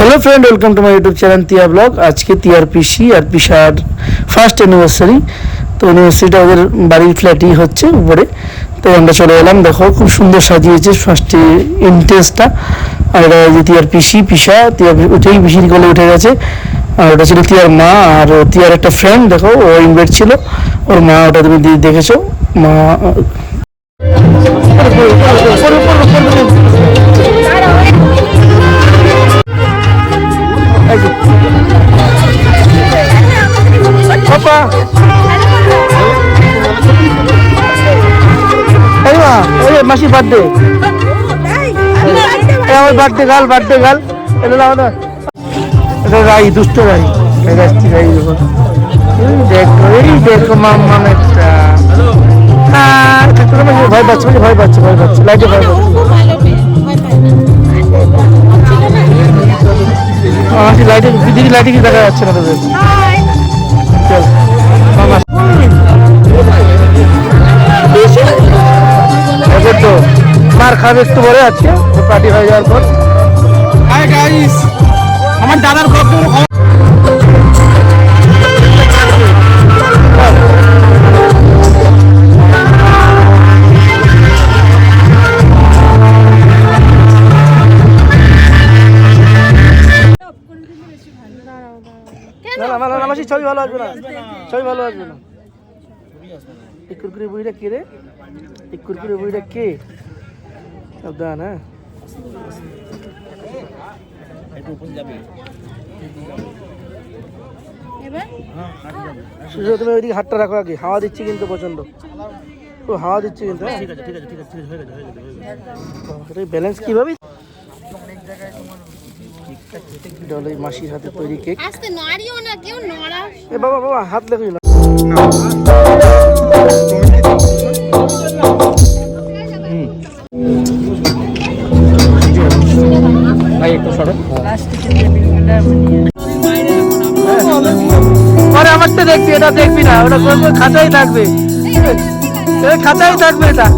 Hello friend welcome to my YouTube channel Tiya blog আজকে তিয়ার পিসি আর পিসার first anniversary তো অ্যানিভার্সারিটা ওদের বাড়ির ফ্ল্যাটই হচ্ছে উপরে। তো আমরা চলে এলাম। দেখো, খুব সুন্দর সাজিয়েছে ফার্স্টে ইন্টেন্সটা আর এটা যে তিয়ার পিসি পিসা তিয়ার উঠেই পিসির কোলে উঠে গেছে। আর ওটা ছিল তিয়ার মা আর তিয়ার একটা ফ্রেন্ড দেখো, ও ইনভাইট ছিল। ওর মা, ওটা তুমি দেখেছ। মা মা ওই মাসির বার্থডে আমার বার্থডে গাল বার্থডে গাল। এটা এটা রাই, দুষ্ট রাই। রাই দেখো। এই দেখো দেখো মাম্মাম একটা ভয় মানে ভয় ভয় লাইটে ভয় লাইটে দিদি, লাইটে কি দেখা যাচ্ছে না তোদের? খাবে একটু পরে আজকে পার্টি হয়ে যাওয়ার পর। হাই গাইস আমার দাদার না ছবি ভালো আসবে না। ছবি ভালো আসবে না। এই কুরকুরে বুড়িটা কে রে? এই কুরকুরে বুড়িটা কে? সাবধান হ্যাঁ তুমি ওইদিকে হাতটা রাখো আগে। হাওয়া দিচ্ছি কিন্তু প্রচণ্ড ও হাওয়া দিচ্ছে কিন্তু হ্যাঁ? বাহ, এটা ব্যালেন্স কীভাবে? মাসির হাতে তৈরি কেক আস্তে নাড়িও না কেউ নড়া এ বাবা বাবা হাত লেগে না পরে আমারটা দেখবি এটা দেখবি না ওটা খাঁচাই থাকবে। খাঁচাই থাকবে এটা।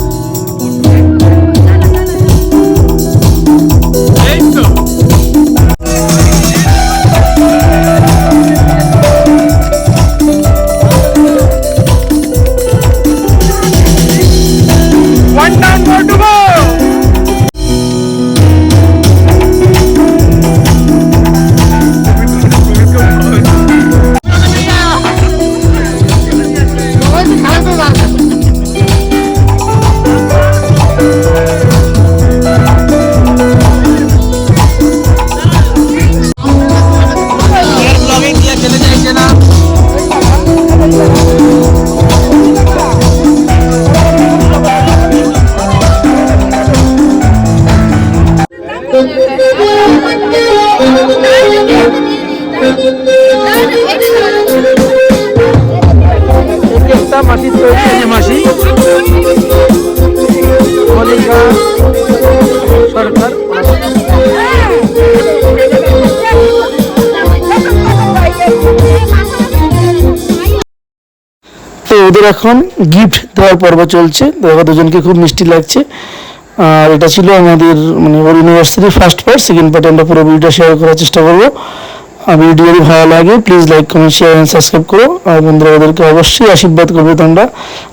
তো ওদের এখন গিফট দেওয়ার পর্ব চলছে। তো দুজনকে খুব মিষ্টি লাগছে। আর এটা ছিল আমাদের মানে ওর ইউনিভার্সিটির ফার্স্ট পার্ট সেকেন্ড পার্টে আমরা পুরো ভিডিওটা শেয়ার করার চেষ্টা করব। ভিডিও যদি ভালো লাগে please like comment share and subscribe করো। আর বন্ধুরা ওদেরকে অবশ্যই আশীর্বাদ করবে তোমরা।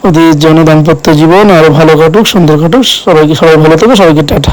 ওদের জন্য দাম্পত্য জীবন আরও ভালো কাটুক সুন্দর কাটুক সবাইকে, সবাই ভালো থাকো, সবাইকে টাটা।